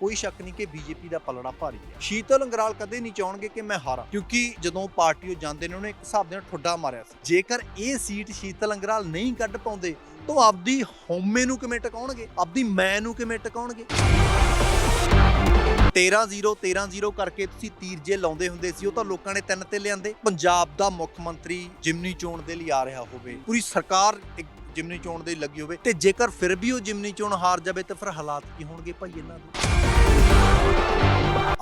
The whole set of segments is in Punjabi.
ਕੋਈ ਸ਼ੱਕ ਨਹੀਂ ਕਿ ਬੀਜੇਪੀ ਦਾ ਪਲੜਾ ਭਾਰੀ ਹੈ। ਸ਼ੀਤਲ ਅੰਗਰਾਲ ਕਦੇ ਨਹੀਂ ਚਾਹਣਗੇ ਕਿ ਮੈਂ ਹਾਰਾਂ, ਕਿਉਂਕਿ ਜਦੋਂ ਪਾਰਟੀ ਉਹ ਜਾਂਦੇ ਨੇ, ਉਹਨੇ ਇੱਕ ਹਿਸਾਬ ਦੇ ਨਾਲ ਠੁੱਡਾ ਮਾਰਿਆ ਸੀ। ਜੇਕਰ ਇਹ ਸੀਟ ਸ਼ੀਤਲ ਅੰਗਰਾਲ ਨਹੀਂ ਕੱਢ ਪਾਉਂਦੇ, ਤਾਂ ਆਪਦੀ ਹੋਮੇ ਨੂੰ ਕਿਵੇਂ ਟਿਕਾਉਣਗੇ? ਆਪਦੀ ਮੈਂ ਨੂੰ ਕਿਵੇਂ ਟਿਕਾਉਣਗੇ? 13-0 13-0 ਕਰਕੇ ਤੁਸੀਂ ਤੀਰ ਜੇ ਲਾਉਂਦੇ ਹੁੰਦੇ ਸੀ, ਉਹ ਤਾਂ ਲੋਕਾਂ ਨੇ ਤਿੰਨ ਤੇ ਲਿਆਂਦੇ। ਪੰਜਾਬ ਦਾ ਮੁੱਖ ਮੰਤਰੀ ਜਿਮਨੀ ਚੋਣ ਦੇ ਲਈ ਆ ਰਿਹਾ ਹੋਵੇ, ਪੂਰੀ ਸਰਕਾਰ ਇੱਕ ਜਿਮਨੀ ਚੋਣ ਦੇ ਲਈ ਲੱਗੀ ਹੋਵੇ, ਤੇ ਜੇਕਰ ਫਿਰ ਵੀ ਉਹ ਜਿਮਨੀ ਚੋਣ ਹਾਰ ਜਾਵੇ, ਤਾਂ ਫਿਰ ਹਾਲਾਤ ਕੀ ਹੋਣਗੇ ਭਾਈ ਇਹਨਾਂ ਦੇ?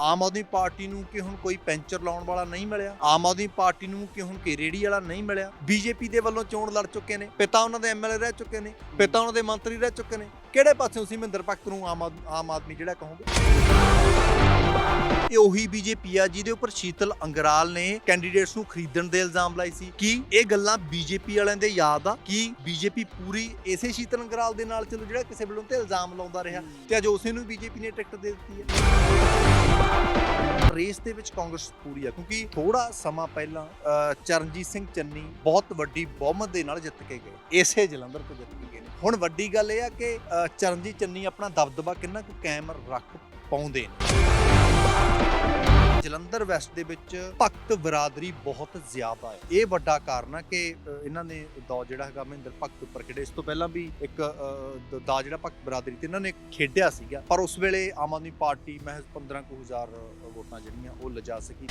ਆਮ ਆਦਮੀ ਪਾਰਟੀ ਨੂੰ ਕਿ ਹੁਣ ਕੋਈ ਪੈਂਚਰ ਲਾਉਣ ਵਾਲਾ ਨਹੀਂ ਮਿਲਿਆ? ਆਮ ਆਦਮੀ ਪਾਰਟੀ ਨੂੰ ਕਿ ਹੁਣ ਕੋਈ ਰੇੜੀ ਵਾਲਾ ਨਹੀਂ ਮਿਲਿਆ? ਬੀਜੇਪੀ ਦੇ ਵੱਲੋਂ ਚੋਣ ਲੜ ਚੁੱਕੇ ਨੇ, ਪਿਤਾ ਉਹਨਾਂ ਦੇ ਐਮਐਲਏ ਰਹਿ ਚੁੱਕੇ ਨੇ, ਪਿਤਾ ਉਹਨਾਂ ਦੇ ਮੰਤਰੀ ਰਹਿ ਚੁੱਕੇ ਨੇ। ਕਿਹੜੇ ਪਾਸੇ ਤੁਸੀਂ ਮਹਿੰਦਰ ਭਗਤ ਨੂੰ ਆਮ ਆਮ ਆਦਮੀ ਜਿਹੜਾ ਕਹੋਗੇ? ਇਹ ਉਹੀ ਬੀਜੇਪੀ ਆ, ਜਿਹਦੇ ਉੱਪਰ ਸ਼ੀਤਲ ਅੰਗਰਾਲ ਨੇ ਕੈਂਡੀਡੇਟਸ ਨੂੰ ਖਰੀਦਣ ਦੇ ਇਲਜ਼ਾਮ ਲਾਏ ਸੀ। ਕਿ ਇਹ ਗੱਲਾਂ ਬੀਜੇਪੀ ਵਾਲਿਆਂ ਦੇ ਯਾਦ ਆ? ਕੀ ਬੀਜੇਪੀ ਪੂਰੀ ਇਸੇ ਸ਼ੀਤਲ ਅੰਗਰਾਲ ਦੇ ਨਾਲ ਚਲੋ ਜਿਹੜਾ ਕਿਸੇ ਵੱਲੋਂ ਤੇ ਇਲਜ਼ਾਮ ਲਾਉਂਦਾ ਰਿਹਾ, ਤੇ ਅੱਜ ਉਸੇ ਨੂੰ ਬੀਜੇਪੀ ਨੇ ਟਿਕਟ ਦੇ ਦਿੱਤੀ ਹੈ? ਰੇਸ ਦੇ ਵਿੱਚ ਕਾਂਗਰਸ ਪੂਰੀ ਆ, ਕਿਉਂਕਿ ਥੋੜਾ ਸਮਾਂ ਪਹਿਲਾਂ ਚਰਨਜੀਤ ਸਿੰਘ ਚੰਨੀ ਬਹੁਤ ਵੱਡੀ ਬਹੁਮਤ ਦੇ ਨਾਲ ਜਿੱਤ ਕੇ ਗਏ, ਇਸੇ ਜਲੰਧਰ ਤੋਂ ਜਿੱਤ ਕੇ ਗਏ ਨੇ। ਹੁਣ ਵੱਡੀ ਗੱਲ ਇਹ ਆ ਕਿ ਚਰਨਜੀਤ ਚੰਨੀ ਆਪਣਾ ਦਬਦਬਾ ਕਿੰਨਾ ਕੁ ਕਾਇਮ ਰੱਖ ਪਾਉਂਦੇ ਨੇ। ਜਲੰਧਰ ਵੈਸਟ ਦੇ ਵਿੱਚ ਭਗਤ ਬਰਾਦਰੀ ਬਹੁਤ ਜ਼ਿਆਦਾ ਹੈ। ਇਹ ਵੱਡਾ ਕਾਰਨ ਹੈ ਕਿ ਇਹਨਾਂ ਨੇ ਦਾ ਜਿਹੜਾ ਹੈਗਾ ਮਹਿੰਦਰ ਭਗਤ ਉੱਪਰ ਖੇਡੇ ਇਸ ਤੋਂ ਪਹਿਲਾਂ ਵੀ ਇੱਕ ਦਾ ਜਿਹੜਾ ਭਗਤ ਬਰਾਦਰੀ ਤੇ ਇਹਨਾਂ ਨੇ ਖੇਡਿਆ ਸੀਗਾ। ਪਰ ਉਸ ਵੇਲੇ ਆਮ ਆਦਮੀ ਪਾਰਟੀ ਮਹਿਜ਼ 15 ਕੁ ਹਜ਼ਾਰ ਵੋਟਾਂ ਜਿਹੜੀਆਂ ਉਹ ਲਿਜਾ ਸਕੀ।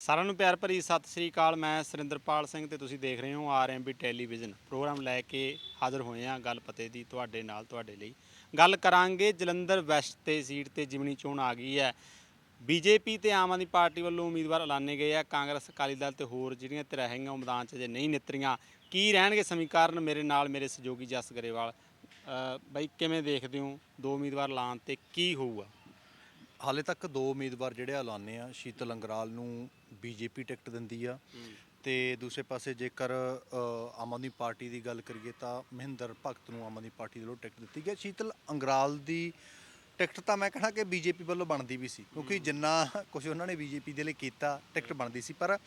ਸਾਰਿਆਂ ਨੂੰ ਪਿਆਰ ਭਰੀ ਸਤਿ ਸ੍ਰੀ ਅਕਾਲ। ਮੈਂ ਸੁਰਿੰਦਰਪਾਲ ਸਿੰਘ ਤੇ ਤੁਸੀਂ ਦੇਖ ਰਹੇ ਹੋ ਆਰਐਮਬੀ ਟੈਲੀਵਿਜ਼ਨ। ਪ੍ਰੋਗਰਾਮ ਲੈ ਕੇ ਹਾਜ਼ਰ ਹੋਏ ਹਾਂ ਗੱਲ ਪਤੇ ਦੀ ਤੁਹਾਡੇ ਨਾਲ, ਤੁਹਾਡੇ ਲਈ। ਗੱਲ ਕਰਾਂਗੇ ਜਲੰਧਰ ਵੈਸਟ ਤੇ ਸੀਟ ਤੇ ਜਿਮਣੀ ਚੋਣ ਆ ਗਈ ਹੈ। ਬੀਜੇਪੀ ਤੇ ਆਮ ਆਦਮੀ ਪਾਰਟੀ ਵੱਲੋਂ ਉਮੀਦਵਾਰ ਐਲਾਨੇ ਗਏ ਆ ਕਾਂਗਰਸ ਅਕਾਲੀ ਦਲ ਤੇ ਹੋਰ ਜਿਹੜੀਆਂ ਧਿਰਾਂ ਹੈਗੀਆਂ ਉਹ ਮੈਦਾਨ 'ਚ ਜੇ ਨਹੀਂ ਨਿਤਰੀਆਂ। ਕੀ ਰਹਿਣਗੇ ਸਮੀਕਰਨ ਮੇਰੇ ਨਾਲ ਮੇਰੇ ਸਹਿਯੋਗੀ ਜਸ ਗਰੇਵਾਲ? ਅ, ਬਾਈ ਕਿਵੇਂ ਦੇਖਦੇ ਹੋ ਦੋ ਉਮੀਦਵਾਰ ਐਲਾਨ ਤੇ ਕੀ ਹੋਊਗਾ? ਹਾਲੇ ਤੱਕ ਦੋ ਉਮੀਦਵਾਰ ਜਿਹੜੇ ਐਲਾਨੇ ਆ ਸ਼ੀਤਲ ਅੰਗਰਾਲ ਨੂੰ ਬੀਜੇਪੀ ਟਿਕਟ ਦਿੰਦੀ ਆ। ਤੇ ਦੂਸਰੇ ਪਾਸੇ ਜੇਕਰ ਅ, ਆਮ ਆਦਮੀ ਪਾਰਟੀ ਦੀ ਗੱਲ ਕਰੀਏ ਤਾਂ ਮਹਿੰਦਰ ਭਗਤ ਨੂੰ ਆਮ ਆਦਮੀ ਪਾਰਟੀ ਵੱਲੋਂ ਟਿਕਟ ਦਿੱਤੀ ਗਈ ਸ਼ੀਤਲ ਅੰਗਰਾਲ ਦੀ ਟਿਕਟ ਤਾਂ ਮੈਂ ਕਹਾਂ ਕਿ ਬੀਜੇਪੀ ਵੱਲੋਂ ਬਣਦੀ ਵੀ ਸੀ ਕਿਉਂਕਿ ਜਿੰਨਾ ਕੁਝ ਉਹਨਾਂ ਨੇ ਬੀਜੇਪੀ ਦੇ ਲਈ ਕੀਤਾ ਟਿਕਟ ਬਣਦੀ ਸੀ। ਪਰ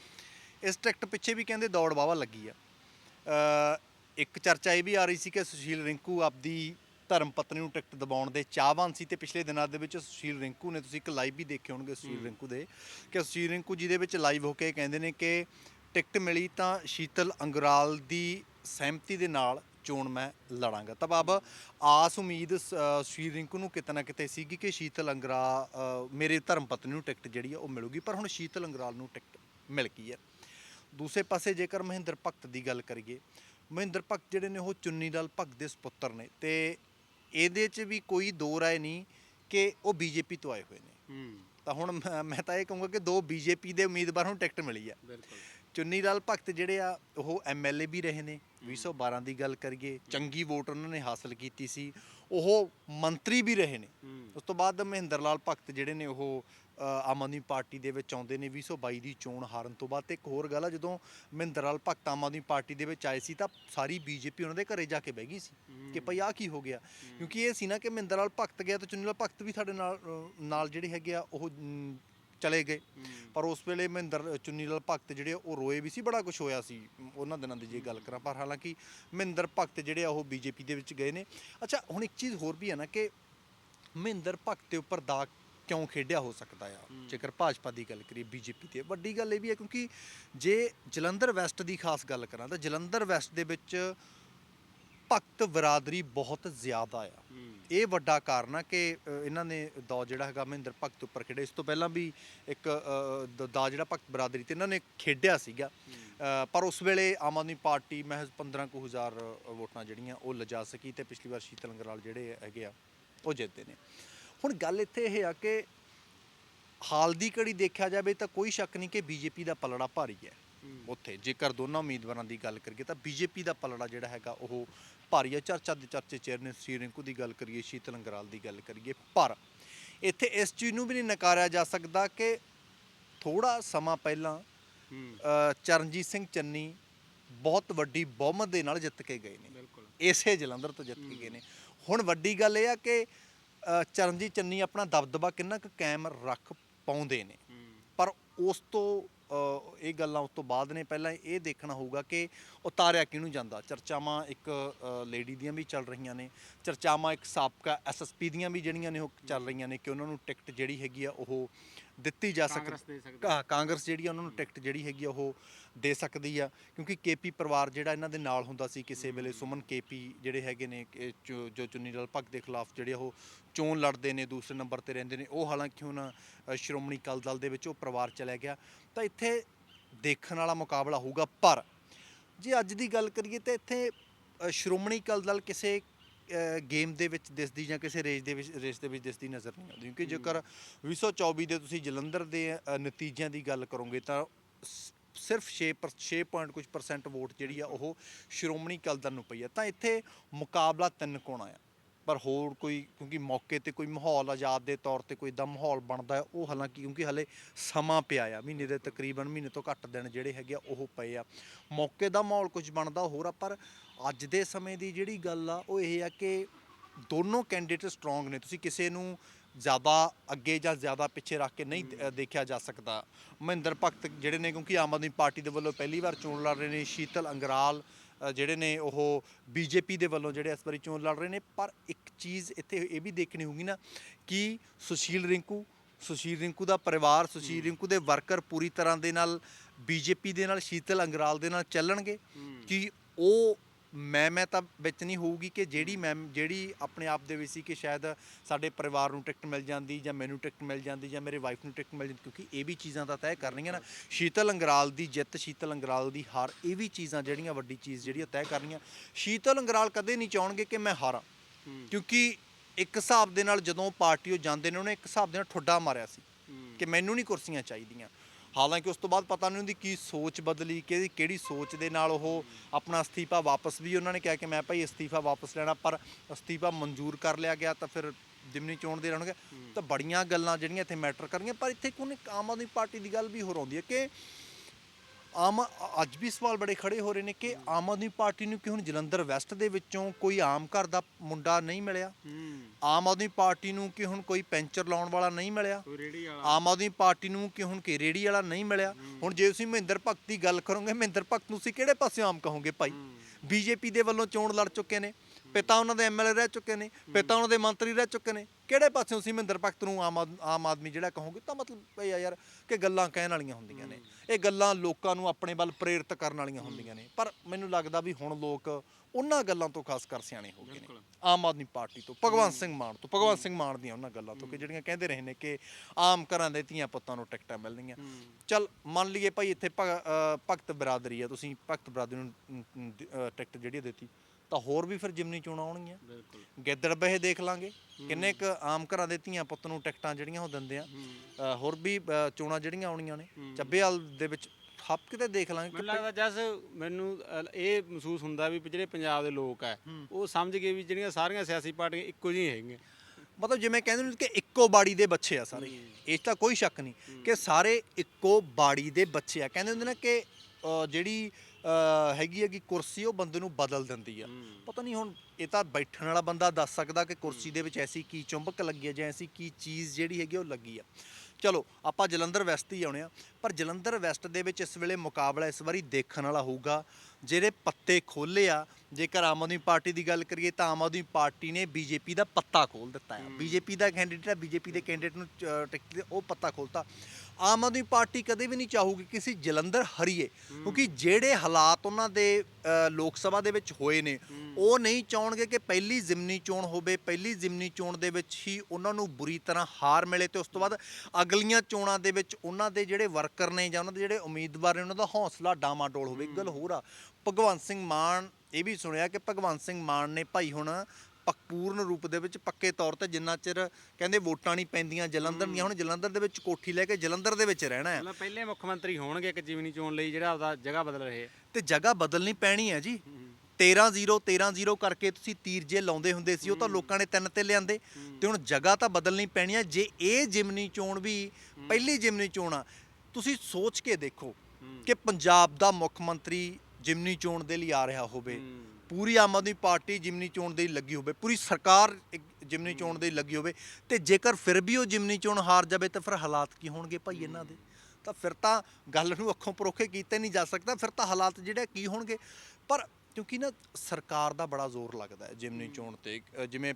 ਇਸ ਟਿਕਟ ਪਿੱਛੇ ਵੀ ਕਹਿੰਦੇ ਦੌੜ ਵਾਵਾ ਲੱਗੀ ਆ। ਅ, ਇੱਕ ਚਰਚਾ ਇਹ ਵੀ ਆ ਰਹੀ ਸੀ ਕਿ ਸੁਸ਼ੀਲ ਰਿੰਕੂ ਆਪਦੀ ਧਰਮ ਪਤਨੀ ਨੂੰ ਟਿਕਟ ਦਿਵਾਉਣ ਦੇ ਚਾਹਵਾਨ ਸੀ ਤੇ ਪਿਛਲੇ ਦਿਨਾਂ ਦੇ ਵਿੱਚ ਸੁਸ਼ੀਲ ਰਿੰਕੂ ਨੇ ਤੁਸੀਂ ਇੱਕ ਲਾਈਵ ਵੀ ਦੇਖੇ ਹੋਣਗੇ ਸੁਸ਼ੀਲ ਰਿੰਕੂ ਦੇ ਕਿ ਸੁਸ਼ੀਲ ਰਿੰਕੂ ਜਿਹਦੇ ਵਿੱਚ ਲਾਈਵ ਹੋ ਕੇ ਕਹਿੰਦੇ ਨੇ ਕਿ ਟਿਕਟ ਮਿਲੀ ਤਾਂ ਸ਼ੀਤਲ ਅੰਗਰਾਲ ਦੀ ਸਹਿਮਤੀ ਦੇ ਨਾਲ ਚੋਣ ਮੈਂ ਲੜਾਂਗਾ। ਤਾਂ ਬਾਬ ਆਸ ਉਮੀਦ ਸ- ਅ, ਸੁਸ਼ੀਲ ਰਿੰਕੂ ਨੂੰ ਕਿਤੇ ਨਾ ਕਿਤੇ ਸੀਗੀ ਕਿ ਸ਼ੀਤਲ ਅੰਗਰਾ ਮੇਰੇ ਧਰਮ ਪਤਨੀ ਨੂੰ ਟਿਕਟ ਜਿਹੜੀ ਆ ਉਹ ਮਿਲੂਗੀ ਪਰ ਹੁਣ ਸ਼ੀਤਲ ਅੰਗਰਾਲ ਨੂੰ ਟਿਕਟ ਮਿਲ ਗਈ ਹੈ। ਦੂਸਰੇ ਪਾਸੇ ਜੇਕਰ ਮਹਿੰਦਰ ਭਗਤ ਦੀ ਗੱਲ ਕਰੀਏ ਮਹਿੰਦਰ ਭਗਤ ਜਿਹੜੇ ਨੇ ਉਹ ਚੁੰਨੀ ਲਾਲ ਭਗਤ ਦੇ ਸੁਪੁੱਤਰ ਨੇ ਤੇ ਇਹਦੇ 'ਚ ਵੀ ਕੋਈ ਦੋ ਰਾਏ ਨਹੀਂ ਕਿ ਉਹ ਬੀਜੇਪੀ ਤੋਂ ਆਏ ਹੋਏ ਨੇ। ਤਾਂ ਹੁਣ ਮੈਂ- ਮੈਂ ਤਾਂ ਇਹ ਕਹੂੰਗਾ ਕਿ ਦੋ ਬੀਜੇਪੀ ਦੇ ਉਮੀਦਵਾਰਾਂ ਨੂੰ ਟਿਕਟ ਮਿਲੀ ਆ ਬਿਲਕੁਲ। ਚੁੰਨੀ ਲਾਲ ਭਗਤ ਜਿਹੜੇ ਆ ਉਹ ਐਮਐਲਏ ਵੀ ਰਹੇ ਨੇ 2012 ਦੀ ਗੱਲ ਕਰੀਏ ਚੰਗੀ ਵੋਟ ਉਹਨਾਂ ਨੇ ਹਾਸਲ ਕੀਤੀ ਸੀ। ਉਹ ਮੰਤਰੀ ਵੀ ਰਹੇ ਨੇ। ਉਸ ਤੋਂ ਬਾਅਦ ਮਹਿੰਦਰ ਲਾਲ ਭਗਤ ਜਿਹੜੇ ਨੇ ਉਹ ਆਮ ਆਦਮੀ ਪਾਰਟੀ ਦੇ ਵਿੱਚ ਆਉਂਦੇ ਨੇ 2022 ਦੀ ਚੋਣ ਹਾਰਨ ਤੋਂ ਬਾਅਦ। ਤੇ ਇੱਕ ਹੋਰ ਗੱਲ ਆ ਜਦੋਂ ਮਹਿੰਦਰ ਲਾਲ ਭਗਤ ਆਮ ਆਦਮੀ ਪਾਰਟੀ ਦੇ ਵਿੱਚ ਆਏ ਸੀ ਤਾਂ ਸਾਰੀ ਬੀਜੇਪੀ ਉਹਨਾਂ ਦੇ ਘਰੇ ਜਾ ਕੇ ਬਹਿ ਗਈ ਸੀ ਕਿ ਭਈ ਆ ਕੀ ਹੋ ਗਿਆ? ਕਿਉਂਕਿ ਇਹ ਸੀ ਨਾ ਕਿ ਮਹਿੰਦਰ ਲਾਲ ਭਗਤ ਗਿਆ ਤਾਂ ਚੁੰਨੀ ਲਾਲ ਭਗਤ ਵੀ ਸਾਡੇ ਨਾਲ ਨਾਲ ਜਿਹੜੇ ਹੈਗੇ ਆ ਉਹ ਚਲੇ ਗਏ। ਪਰ ਉਸ ਵੇਲੇ ਮਹਿੰਦਰ ਚੁੰਨੀ ਲਾਲ ਭਗਤ ਜਿਹੜੇ ਆ, ਉਹ ਰੋਏ ਵੀ ਸੀ ਬੜਾ ਕੁਝ ਹੋਇਆ ਸੀ ਉਹਨਾਂ ਦਿਨਾਂ ਦੀ ਜੇ ਗੱਲ ਕਰਾਂ। ਪਰ ਹਾਲਾਂਕਿ ਮਹਿੰਦਰ ਭਗਤ ਜਿਹੜੇ ਆ ਉਹ ਬੀਜੇਪੀ ਦੇ ਵਿੱਚ ਗਏ ਨੇ। ਅੱਛਾ ਹੁਣ ਇੱਕ ਚੀਜ਼ ਹੋਰ ਵੀ ਹੈ ਨਾ ਕਿ ਮਹਿੰਦਰ ਭਗਤ ਦੇ ਉੱਪਰ ਦਾਗ ਕਿਉਂ ਖੇਡਿਆ ਹੋ ਸਕਦਾ ਆ? ਜੇਕਰ ਭਾਜਪਾ ਦੀ ਗੱਲ ਕਰੀਏ ਬੀਜੇਪੀ ਤੇ ਵੱਡੀ ਗੱਲ ਇਹ ਵੀ ਹੈ ਕਿਉਂਕਿ ਜੇ ਜਲੰਧਰ ਵੈਸਟ ਦੀ ਖਾਸ ਗੱਲ ਕਰਾਂ ਤਾਂ ਜਲੰਧਰ ਵੈਸਟ ਦੇ ਵਿੱਚ ਭਗਤ ਬਰਾਦਰੀ ਬਹੁਤ ਜ਼ਿਆਦਾ ਆ। ਇਹ ਵੱਡਾ ਕਾਰਨ ਆ ਕਿ ਇਹਨਾਂ ਨੇ ਦਾ ਜਿਹੜਾ ਹੈਗਾ ਮਹਿੰਦਰ ਭਗਤ ਉੱਪਰ ਖੇਡੇ ਇਸ ਤੋਂ ਪਹਿਲਾਂ ਵੀ ਇੱਕ ਦ- ਜਿਹੜਾ ਭਗਤ ਬਰਾਦਰੀ ਤੇ ਇਹਨਾਂ ਨੇ ਖੇਡਿਆ ਸੀਗਾ। ਪਰ ਉਸ ਵੇਲੇ ਆਮ ਆਦਮੀ ਪਾਰਟੀ ਮਹਿਜ਼ 15 ਕੁ ਹਜ਼ਾਰ ਵੋਟਾਂ ਜਿਹੜੀਆਂ ਉਹ ਲਿਜਾ ਸਕੀ ਤੇ ਪਿਛਲੀ ਵਾਰ ਸ਼ੀਤਲ ਅੰਗਰਾਲ ਜਿਹੜੇ ਹੈਗੇ ਆ ਉਹ ਜਿੱਤਦੇ ਨੇ। ਹੁਣ ਗੱਲ ਇੱਥੇ ਇਹ ਆ ਕਿ ਹਾਲ ਦੀ ਘੜੀ ਦੇਖਿਆ ਜਾਵੇ ਤਾਂ ਕੋਈ ਸ਼ੱਕ ਨਹੀਂ ਕਿ ਬੀਜੇਪੀ ਦਾ ਪਲੜਾ ਭਾਰੀ ਹੈ। ਉੱਥੇ। ਜੇਕਰ ਦੋਨਾਂ ਉਮੀਦਵਾਰਾਂ ਦੀ ਗੱਲ ਕਰੀਏ ਤਾਂ ਬੀਜੇਪੀ ਦਾ ਪਲੜਾ ਜਿਹੜਾ ਹੈਗਾ ਉਹ ਭਾਰੀ ਹੈ ਚਰਚਾ ਦੇ ਚਰਚੇ ਚੇਅਰ ਨੇ ਸ੍ਰੀ ਰਿੰਕੂ ਦੀ ਗੱਲ ਕਰੀਏ ਸ਼ੀਤਲ ਅੰਗਰਾਲ ਦੀ ਗੱਲ ਕਰੀਏ। ਪਰ ਇੱਥੇ ਇਸ ਚੀਜ਼ ਨੂੰ ਵੀ ਨਹੀਂ ਨਕਾਰਿਆ ਜਾ ਸਕਦਾ ਕਿ ਥੋੜਾ ਸਮਾਂ ਪਹਿਲਾਂ ਚਰਨਜੀਤ ਸਿੰਘ ਚੰਨੀ ਬਹੁਤ ਵੱਡੀ ਬਹੁਮਤ ਦੇ ਨਾਲ ਜਿੱਤ ਕੇ ਗਏ ਨੇ। ਇਸੇ ਜਲੰਧਰ ਤੋਂ ਜਿੱਤ ਕੇ ਗਏ ਨੇ। ਹੁਣ ਵੱਡੀ ਗੱਲ ਇਹ ਆ ਕਿ ਚਰਨਜੀਤ ਚੰਨੀ ਆਪਣਾ ਦਬਦਬਾ ਕਿੰਨਾ ਕੁ ਕਾਇਮ ਰੱਖ ਪਾਉਂਦੇ ਨੇ। ਪਰ ਉਸ ਤੋਂ ਇਹ ਗੱਲਾਂ ਉਸ ਤੋਂ ਬਾਅਦ ਨੇ ਪਹਿਲਾਂ ਇਹ ਦੇਖਣਾ ਹੋਊਗਾ ਕਿ ਉਤਾਰਿਆ ਕਿਹਨੂੰ ਜਾਂਦਾ। ਚਰਚਾਵਾਂ ਇੱਕ ਲੇਡੀ ਦੀਆਂ ਵੀ ਚੱਲ ਰਹੀਆਂ ਨੇ। ਚਰਚਾਵਾਂ ਇੱਕ ਸਾਬਕਾ ਐਸਐਸਪੀ ਦੀਆਂ ਵੀ ਜਿਹੜੀਆਂ ਨੇ ਉਹ ਚੱਲ ਰਹੀਆਂ ਨੇ ਕਿ ਉਹਨਾਂ ਨੂੰ ਟਿਕਟ ਜਿਹੜੀ ਹੈਗੀ ਆ ਉਹ ਦਿੱਤੀ ਜਾ ਸਕਦੀ ਕਾਂਗਰਸ ਜਿਹੜੀ ਆ ਉਹਨਾਂ ਨੂੰ ਟਿਕਟ ਜਿਹੜੀ ਹੈਗੀ ਆ ਉਹ ਦੇ ਸਕਦੀ ਆ ਕਿਉਂਕਿ ਕੇਪੀ ਪਰਿਵਾਰ ਜਿਹੜਾ ਇਹਨਾਂ ਦੇ ਨਾਲ ਹੁੰਦਾ ਸੀ ਕਿਸੇ ਵੇਲੇ ਸੁਮਨ ਕੇਪੀ ਜਿਹੜੇ ਹੈਗੇ ਨੇ ਜੋ ਚੁੰਨੀ ਲਾਲ ਭਗਤ ਦੇ ਖਿਲਾਫ ਜਿਹੜੇ ਉਹ ਚੋਣ ਲੜਦੇ ਨੇ ਦੂਸਰੇ ਨੰਬਰ ਤੇ ਰਹਿੰਦੇ ਨੇ ਉਹ ਹਾਲਾਂਕਿ ਹੁਣ ਸ਼੍ਰੋਮਣੀ ਅਕਾਲੀ ਦਲ ਦੇ ਵਿੱਚ ਉਹ ਪਰਿਵਾਰ ਚਲਿਆ ਗਿਆ। ਤਾਂ ਇੱਥੇ ਦੇਖਣ ਵਾਲਾ ਮੁਕਾਬਲਾ ਹੋਊਗਾ ਪਰ ਜੇ ਅੱਜ ਦੀ ਗੱਲ ਕਰੀਏ ਤਾਂ ਇੱਥੇ ਸ਼੍ਰੋਮਣੀ ਅਕਾਲੀ ਦਲ ਕਿਸੇ ਗੇਮ ਦੇ ਵਿੱਚ ਦਿਸਦੀ ਜਾਂ ਕਿਸੇ ਰੇਸ ਦੇ ਵਿੱਚ ਰੇਸ ਦੇ ਵਿੱਚ ਦਿਸਦੀ ਨਜ਼ਰ ਨਹੀਂ ਆਉਂਦੀ। ਕਿਉਂਕਿ ਜੇਕਰ 2024 ਦੇ ਤੁਸੀਂ ਜਲੰਧਰ ਦੇ ਅ, ਨਤੀਜਿਆਂ ਦੀ ਗੱਲ ਕਰੋਗੇ ਤਾਂ ਸ- ਸਿਰਫ 6 ਪਰ 6 ਪੁਆਇੰਟ ਕੁਝ ਪਰਸੈਂਟ ਵੋਟ ਜਿਹੜੀ ਆ ਉਹ ਸ਼੍ਰੋਮਣੀ ਅਕਾਲੀ ਦਲ ਨੂੰ ਪਈ ਆ। ਤਾਂ ਇੱਥੇ ਮੁਕਾਬਲਾ ਤਿੰਨ ਕੋਣਾ ਆ। ਪਰ ਹੋਰ ਕੋਈ ਕਿਉਂਕਿ ਮੌਕੇ ਤੇ ਕੋਈ ਮਾਹੌਲ ਆਜ਼ਾਦ ਦੇ ਤੌਰ ਤੇ ਕੋਈ ਇਦਾਂ ਮਾਹੌਲ ਬਣਦਾ ਹੈ, ਉਹ ਹਾਲਾਂਕਿ ਕਿਉਂਕਿ ਹਲੇ ਸਮਾਂ ਪਿਆ ਆ। ਮਹੀਨੇ ਦੇ ਤਕਰੀਬਨ ਮਹੀਨੇ ਤੋਂ ਘੱਟ ਦਿਨ ਜਿਹੜੇ ਹੈਗੇ ਆ ਉਹ ਪਏ ਆ। ਮੌਕੇ ਦਾ ਮਾਹੌਲ ਕੁਝ ਬਣਦਾ ਹੋਰ ਆ ਪਰ ਅੱਜ ਦੇ ਸਮੇਂ ਦੀ ਜਿਹੜੀ ਗੱਲ ਆ ਉਹ ਇਹ ਆ ਕਿ ਦੋਨੋਂ ਕੈਂਡੀਡੇਟ ਸਟਰੋਂਗ ਨੇ। ਤੁਸੀਂ ਕਿਸੇ ਨੂੰ ਜ਼ਿਆਦਾ ਅੱਗੇ ਜਾਂ ਜ਼ਿਆਦਾ ਪਿੱਛੇ ਰੱਖ ਕੇ ਨਹੀਂ ਦੇਖਿਆ ਜਾ ਸਕਦਾ। ਮਹਿੰਦਰ ਭਗਤ ਜਿਹੜੇ ਨੇ ਕਿਉਂਕਿ ਆਮ ਆਦਮੀ ਪਾਰਟੀ ਦੇ ਵੱਲੋਂ ਪਹਿਲੀ ਵਾਰ ਚੋਣ ਲੜ ਰਹੇ ਨੇ ਸ਼ੀਤਲ ਅੰਗਰਾਲ ਅ, ਜਿਹੜੇ ਨੇ ਉਹ ਬੀਜੇਪੀ ਦੇ ਵੱਲੋਂ ਜਿਹੜੇ ਇਸ ਵਾਰੀ ਚੋਣ ਲੜ ਰਹੇ ਨੇ। ਪਰ ਇੱਕ ਚੀਜ਼ ਇੱਥੇ ਇਹ ਵੀ ਦੇਖਣੀ ਹੋਊਗੀ ਨਾ ਕਿ ਸੁਸ਼ੀਲ ਰਿੰਕੂ ਸੁਸ਼ੀਲ ਰਿੰਕੂ ਦਾ ਪਰਿਵਾਰ ਸੁਸ਼ੀਲ ਰਿੰਕੂ ਦੇ ਵਰਕਰ ਪੂਰੀ ਤਰ੍ਹਾਂ ਦੇ ਨਾਲ ਬੀਜੇਪੀ ਦੇ ਨਾਲ ਸ਼ੀਤਲ ਅੰਗਰਾਲ ਦੇ ਨਾਲ ਚੱਲਣਗੇ ਕਿ ਉਹ ਮੈਂ ਮੈਂ ਤਾਂ ਵਿੱਚ ਨਹੀਂ ਹੋਊਗੀ ਕਿ ਜਿਹੜੀ ਮੈਂ ਜਿਹੜੀ ਆਪਣੇ ਆਪ ਦੇ ਵਿੱਚ ਸੀ ਕਿ ਸ਼ਾਇਦ ਸਾਡੇ ਪਰਿਵਾਰ ਨੂੰ ਟਿਕਟ ਮਿਲ ਜਾਂਦੀ ਜਾਂ ਮੈਨੂੰ ਟਿਕਟ ਮਿਲ ਜਾਂਦੀ ਜਾਂ ਮੇਰੇ ਵਾਈਫ ਨੂੰ ਟਿਕਟ ਮਿਲ ਜਾਂਦੀ ਕਿਉਂਕਿ ਇਹ ਵੀ ਚੀਜ਼ਾਂ ਤਾਂ ਤੈਅ ਕਰਨੀਆਂ ਨਾ। ਸ਼ੀਤਲ ਅੰਗਰਾਲ ਦੀ ਜਿੱਤ ਸ਼ੀਤਲ ਅੰਗਰਾਲ ਦੀ ਹਾਰ ਇਹ ਵੀ ਚੀਜ਼ਾਂ ਜਿਹੜੀਆਂ ਵੱਡੀ ਚੀਜ਼ ਜਿਹੜੀ ਉਹ ਤੈਅ ਕਰਨੀਆਂ। ਸ਼ੀਤਲ ਅੰਗਰਾਲ ਕਦੇ ਨਹੀਂ ਚਾਹਣਗੇ ਕਿ ਮੈਂ ਹਾਰਾਂ ਕਿਉਂਕਿ ਇੱਕ ਹਿਸਾਬ ਦੇ ਨਾਲ ਜਦੋਂ ਪਾਰਟੀ ਉਹ ਜਾਂਦੇ ਨੇ ਉਹਨੇ ਇੱਕ ਹਿਸਾਬ ਦੇ ਨਾਲ ਠੁੱਡਾ ਮਾਰਿਆ ਸੀ ਕਿ ਮੈਨੂੰ ਨਹੀਂ ਕੁਰਸੀਆਂ ਚਾਹੀਦੀਆਂ। ਹਾਲਾਂਕਿ ਉਸ ਤੋਂ ਬਾਅਦ ਪਤਾ ਨਹੀਂ ਉਹਦੀ ਕੀ ਸੋਚ ਬਦਲੀ ਕਿਹਦੀ ਕਿਹੜੀ ਸੋਚ ਦੇ ਨਾਲ ਉਹ ਆਪਣਾ ਅਸਤੀਫਾ ਵਾਪਸ ਵੀ ਉਹਨਾਂ ਨੇ ਕਿਹਾ ਕਿ ਮੈਂ ਭਾਈ ਅਸਤੀਫਾ ਵਾਪਸ ਲੈਣਾ ਪਰ ਅਸਤੀਫਾ ਮਨਜ਼ੂਰ ਕਰ ਲਿਆ ਗਿਆ ਤਾਂ ਫਿਰ ਜਿਮਨੀ ਚੋਣ ਦੇ ਰਹਿਣਗੇ। ਤਾਂ ਬੜੀਆਂ ਗੱਲਾਂ ਜਿਹੜੀਆਂ ਇੱਥੇ ਮੈਟਰ ਕਰਨੀਆਂ ਪਰ ਇੱਥੇ ਕੋਈ ਆਮ ਆਦਮੀ ਪਾਰਟੀ ਦੀ ਗੱਲ ਵੀ ਹੋਰ ਆਉਂਦੀ ਹੈ ਕਿ ਆਮ ਅੱਜ ਵੀ ਸਵਾਲ ਬੜੇ ਖੜੇ ਹੋ ਰਹੇ ਨੇ ਕਿ ਆਮ ਆਦਮੀ ਪਾਰਟੀ ਨੂੰ ਕਿ ਹੁਣ ਜਲੰਧਰ ਵੈਸਟ ਦੇ ਵਿੱਚੋਂ ਕੋਈ ਆਮ ਘਰ ਦਾ ਮੁੰਡਾ ਨਹੀਂ ਮਿਲਿਆ? ਆਮ ਆਦਮੀ ਪਾਰਟੀ ਨੂੰ ਕਿ ਹੁਣ ਕੋਈ ਪੈਂਚਰ ਲਾਉਣ ਵਾਲਾ ਨਹੀਂ ਮਿਲਿਆ? ਆਮ ਆਦਮੀ ਪਾਰਟੀ ਨੂੰ ਕਿ ਹੁਣ ਕਿ ਰੇੜੀ ਵਾਲਾ ਨਹੀਂ ਮਿਲਿਆ? ਹੁਣ ਜੇ ਤੁਸੀਂ ਮਹਿੰਦਰ ਭਗਤ ਦੀ ਗੱਲ ਕਰੋਗੇ ਮਹਿੰਦਰ ਭਗਤ ਨੂੰ ਤੁਸੀਂ ਕਿਹੜੇ ਪਾਸੇ ਆਮ ਕਹੋਗੇ ਭਾਈ? ਬੀਜੇਪੀ ਦੇ ਵੱਲੋਂ ਚੋਣ ਲੜ ਚੁੱਕੇ ਨੇ ਪਿਤਾ ਉਹਨਾਂ ਦੇ ਐਮਐਲਏ ਰਹਿ ਚੁੱਕੇ ਨੇ ਪਿਤਾ ਉਹਨਾਂ ਦੇ ਮੰਤਰੀ ਰਹਿ ਚੁੱਕੇ ਨੇ ਕਿਹੜੇ ਪਾਸੇ ਤੁਸੀਂ ਮਹਿੰਦਰ ਭਗਤ ਨੂੰ ਆਮ ਆਦ- ਆਮ ਆਦਮੀ ਜਿਹੜਾ ਕਹੋਗੇ ਤਾਂ ਮਤਲਬ ਇਹ ਆ ਯਾਰ ਕਿ ਗੱਲਾਂ ਕਹਿਣ ਵਾਲੀਆਂ ਹੁੰਦੀਆਂ ਨੇ। ਇਹ ਗੱਲਾਂ ਲੋਕਾਂ ਨੂੰ ਆਪਣੇ ਵੱਲ ਪ੍ਰੇਰਿਤ ਕਰਨ ਵਾਲੀਆਂ ਹੁੰਦੀਆਂ ਨੇ। ਪਰ ਮੈਨੂੰ ਲੱਗਦਾ ਵੀ ਹੁਣ ਲੋਕ ਉਹਨਾਂ ਗੱਲਾਂ ਤੋਂ ਖਾਸ ਕਰ ਸਿਆਣੇ ਹੋ ਗਏ ਨੇ। ਆਮ ਆਦਮੀ ਪਾਰਟੀ ਤੋਂ ਭਗਵੰਤ ਸਿੰਘ ਮਾਨ ਤੋਂ ਭਗਵੰਤ ਸਿੰਘ ਮਾਨ ਦੀਆਂ ਉਹਨਾਂ ਗੱਲਾਂ ਤੋਂ ਕਿ ਜਿਹੜੀਆਂ ਕਹਿੰਦੇ ਰਹੇ ਨੇ ਕਿ ਆਮ ਘਰਾਂ ਦੇ ਧੀਆਂ ਪੁੱਤਾਂ ਨੂੰ ਟਿਕਟਾਂ ਮਿਲਣਗੀਆਂ ਚਲ ਮੰਨ ਲਈਏ ਭਾਈ ਇੱਥੇ ਭਗ- ਭਗਤ ਬਰਾਦਰੀ ਆ ਤੁਸੀਂ ਭਗਤ ਬਰਾਦਰੀ ਨੂੰ ਅਮ, ਅਮ, ਦ- ਅ, ਟਿਕਟ ਜਿਹੜੀ ਦਿੱਤੀ। ਤਾਂ ਹੋਰ ਵੀ ਫਿਰ ਜਿਮਨੀ ਚੋਣਾਂ ਆਉਣਗੀਆਂ। ਬਿਲਕੁਲ। ਗਿੱਦੜ ਬਹੇ ਦੇਖ ਲਾਂਗੇ। ਕਿੰਨੇ ਕ ਆਮ ਘਰਾਂ ਦੇ ਧੀਆਂ ਪੁੱਤ ਨੂੰ ਟਿਕਟਾਂ ਜਿਹੜੀਆਂ ਉਹ ਦਿੰਦੇ ਆ। ਅ, ਹੋਰ ਵੀ ਅ, ਚੋਣਾਂ ਜਿਹੜੀਆਂ ਆਉਣੀਆਂ ਨੇ। ਚੱਬੇਵਾਲ ਦੇ ਵਿੱਚ ਹੱਪ ਕਿਤੇ ਦੇਖ ਲਾਂਗੇ। ਮੈਨੂੰ ਲੱਗਦਾ ਜਸ ਮੈਨੂੰ ਅ, ਇਹ ਮਹਿਸੂਸ ਹੁੰਦਾ ਵੀ ਜਿਹੜੇ ਪੰਜਾਬ ਦੇ ਲੋਕ ਆ ਉਹ ਸਮਝ ਗਏ ਵੀ ਜਿਹੜੀਆਂ ਸਾਰੀਆਂ ਸਿਆਸੀ ਪਾਰਟੀਆਂ ਇੱਕੋ ਜਿਹੀਆਂ ਹੈਗੀਆਂ। ਮਤਲਬ ਜਿਵੇਂ ਕਹਿੰਦੇ ਨੇ ਕਿ ਇੱਕੋ ਬਾੜੀ ਦੇ ਬੱਚੇ ਆ ਸਾਰੇ। ਇਹ 'ਚ ਤਾਂ ਕੋਈ ਸ਼ੱਕ ਨਹੀਂ ਕਿ ਸਾਰੇ ਇੱਕੋ ਬਾੜੀ ਦੇ ਬੱਚੇ ਆ। ਕਹਿੰਦੇ ਹੁੰਦੇ ਨੇ ਕਿ ਅ, ਜਿਹੜੀ ਹੈਗੀ ਹੈਗੀ ਕੁਰਸੀ ਉਹ ਬੰਦੇ ਨੂੰ ਬਦਲ ਦਿੰਦੀ ਆ। ਪਤਾ ਨਹੀਂ ਹੁਣ ਇਹ ਤਾਂ ਬੈਠਣ ਵਾਲਾ ਬੰਦਾ ਦੱਸ ਸਕਦਾ ਕਿ ਕੁਰਸੀ ਦੇ ਵਿੱਚ ਐਸੀ ਕੀ ਚੁੰਬਕ ਲੱਗੀ ਹੈ ਜਾਂ ਐਸੀ ਕੀ ਚੀਜ਼ ਜਿਹੜੀ ਹੈਗੀ ਉਹ ਲੱਗੀ ਆ। ਚਲੋ ਆਪਾਂ ਜਲੰਧਰ ਵੈਸਟ ਹੀ ਆਉਣੇ ਆ ਪਰ ਜਲੰਧਰ ਵੈਸਟ ਦੇ ਵਿੱਚ ਇਸ ਵੇਲੇ ਮੁਕਾਬਲਾ ਇਸ ਵਾਰੀ ਦੇਖਣ ਵਾਲਾ ਹੋਊਗਾ। ਜਿਹੜੇ ਪੱਤੇ ਖੋਲੇ ਆ ਜੇਕਰ ਆਮ ਆਦਮੀ ਪਾਰਟੀ ਦੀ ਗੱਲ ਕਰੀਏ ਤਾਂ ਆਮ ਆਦਮੀ ਪਾਰਟੀ ਨੇ ਬੀਜੇਪੀ ਦਾ ਪੱਤਾ ਖੋਲ ਦਿੱਤਾ ਹੈ। ਬੀਜੇਪੀ ਦਾ ਕੈਂਡੀਡੇਟ ਹੈ ਬੀਜੇਪੀ ਦੇ ਕੈਂਡੀਡੇਟ ਨੂੰ ਟਿਕਟ ਉਹ ਪੱਤਾ ਖੋਲਤਾ ਆਮ ਆਦਮੀ ਪਾਰਟੀ ਕਦੇ ਵੀ ਨਹੀਂ ਚਾਹੂਗੀ ਕਿ ਅਸੀਂ ਜਲੰਧਰ ਹਰੀਏ ਕਿਉਂਕਿ ਜਿਹੜੇ ਹਾਲਾਤ ਉਹਨਾਂ ਦੇ ਅ, ਲੋਕ ਸਭਾ ਦੇ ਵਿੱਚ ਹੋਏ ਨੇ ਉਹ ਨਹੀਂ ਚਾਹਣਗੇ ਕਿ ਪਹਿਲੀ ਜ਼ਿਮਨੀ ਚੋਣ ਹੋਵੇ ਪਹਿਲੀ ਜ਼ਿਮਨੀ ਚੋਣ ਦੇ ਵਿੱਚ ਹੀ ਉਹਨਾਂ ਨੂੰ ਬੁਰੀ ਤਰ੍ਹਾਂ ਹਾਰ ਮਿਲੇ ਤੇ ਉਸ ਤੋਂ ਬਾਅਦ ਅਗਲੀਆਂ ਚੋਣਾਂ ਦੇ ਵਿੱਚ ਉਹਨਾਂ ਦੇ ਜਿਹੜੇ ਵਰਕਰ ਨੇ ਜਾਂ ਉਹਨਾਂ ਦੇ ਜਿਹੜੇ ਉਮੀਦਵਾਰ ਨੇ ਉਹਨਾਂ ਦਾ ਹੌਸਲਾ ਡਾਮਾਡੋਲ ਹੋਵੇ। ਇੱਕ ਗੱਲ ਹੋਰ ਆ ਭਗਵੰਤ ਸਿੰਘ ਮਾਨ ਇਹ ਵੀ ਸੁਣਿਆ ਕਿ ਭਗਵੰਤ ਸਿੰਘ ਮਾਨ ਨੇ ਭਾਈ ਹੁਣ ਪੱਕ- ਪੂਰਨ ਰੂਪ ਦੇ ਵਿੱਚ ਪੱਕੇ ਤੌਰ ਤੇ ਜਿੰਨਾ ਚਿਰ ਕਹਿੰਦੇ ਵੋਟਾਂ ਨਹੀਂ ਪੈਂਦੀਆਂ ਜਲੰਧਰ ਦੀਆਂ ਹੁਣ ਜਲੰਧਰ ਦੇ ਵਿੱਚ ਕੋਠੀ ਲੈ ਕੇ ਜਲੰਧਰ ਦੇ ਵਿੱਚ ਰਹਿਣਾ ਹੈ। ਮਤਲਬ ਪਹਿਲੇ ਮੁੱਖ ਮੰਤਰੀ ਹੋਣਗੇ ਇੱਕ ਜੀਵਨੀ ਚੋਣ ਲਈ ਜਿਹੜਾ ਆਪਦਾ ਜਗ੍ਹਾ ਬਦਲ ਰਹੇ ਤੇ ਜਗ੍ਹਾ ਬਦਲਣੀ ਪੈਣੀ ਹੈ ਜੀ। 13-0 13-0 ਕਰਕੇ ਤੁਸੀਂ ਤੀਰ ਜੇ ਲਾਉਂਦੇ ਹੁੰਦੇ ਸੀ ਉਹ ਤਾਂ ਲੋਕਾਂ ਨੇ ਤਿੰਨ ਤੇ ਲਿਆਂਦੇ। ਤੇ ਹੁਣ ਜਗ੍ਹਾ ਤਾਂ ਬਦਲਣੀ ਪੈਣੀ ਹੈ। ਜੇ ਇਹ ਜਿਮਨੀ ਚੋਣ ਵੀ ਪਹਿਲੀ ਜਿਮਨੀ ਚੋਣ ਆ ਤੁਸੀਂ ਸੋਚ ਕੇ ਦੇਖੋ ਕਿ ਪੰਜਾਬ ਦਾ ਮੁੱਖ ਮੰਤਰੀ ਜਿਮਨੀ ਚੋਣ ਦੇ ਲਈ ਆ ਰਿਹਾ ਹੋਵੇ। ਪੂਰੀ ਆਮ ਆਦਮੀ ਪਾਰਟੀ ਜਿਮਨੀ ਚੋਣ ਦੇ ਲੱਗੀ ਹੋਵੇ ਪੂਰੀ ਸਰਕਾਰ ਜਿਮਨੀ ਚੋਣ ਦੇ ਲੱਗੀ ਹੋਵੇ ਤੇ ਜੇਕਰ ਫਿਰ ਵੀ ਉਹ ਜਿਮਨੀ ਚੋਣ ਹਾਰ ਜਾਵੇ ਤਾਂ ਫਿਰ ਹਾਲਾਤ ਕੀ ਹੋਣਗੇ ਭਾਈ ਇਹਨਾਂ ਦੇ? ਤਾਂ ਫਿਰ ਤਾਂ ਗੱਲ ਨੂੰ ਅੱਖੋਂ ਪਰੋਖੇ ਕੀਤੇ ਨਹੀਂ ਜਾ ਸਕਦਾ ਫਿਰ ਤਾਂ ਹਾਲਾਤ ਜਿਹੜੇ ਕੀ ਹੋਣਗੇ? ਪਰ ਕਿਉਂਕਿ ਨਾ ਸਰਕਾਰ ਦਾ ਬੜਾ ਜ਼ੋਰ ਲੱਗਦਾ ਹੈ ਜਿਮਨੀ ਚੋਣ ਤੇ ਜਿਵੇਂ